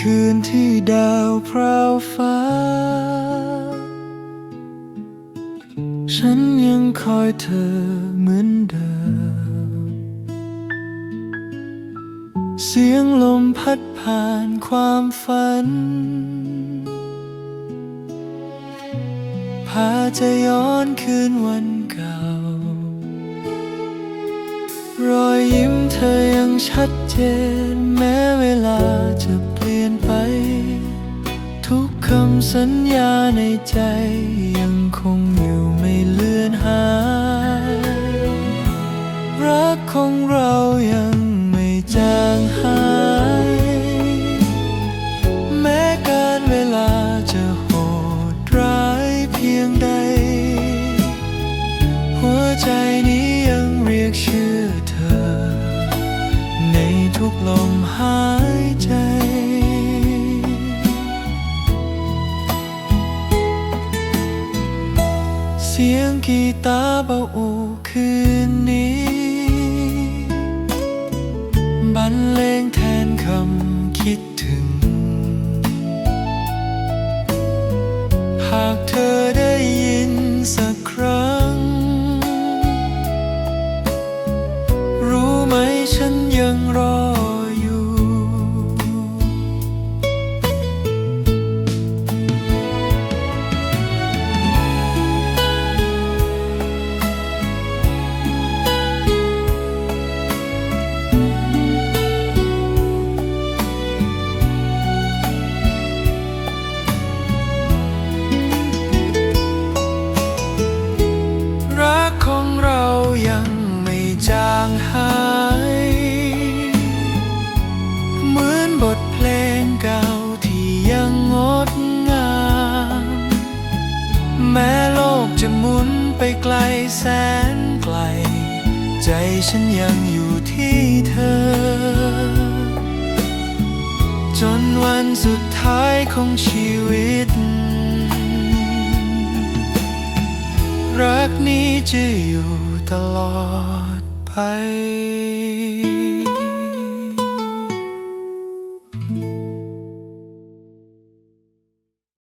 คืนที่ดาวพราวฟ้า ฉันยังคอยเธอเหมือนเดิม เสียงลมพัดผ่านความฝัน พาใจย้อนคืนวันเก่า รอยยิ้มเธอยังชัดเจนแม้เวลาจะ ทุกคำสัญญาในใจยังคงอยู่ไม่เลือนหาย รักของเรายังไม่จางหาย แม้การเวลาจะโหดร้ายเพียงใด หัวใจนี้ยังเรียกชื่อเธอ ในทุกลมหาย สียงกีตาร์เบาอูคืนนี้ บรรเลงแทนคำคิด จะหมุนไปไกลแสนไกล ใจฉันยังอยู่ที่เธอ จนวันสุดท้ายของชีวิต รักนี้จะอยู่ตลอดไป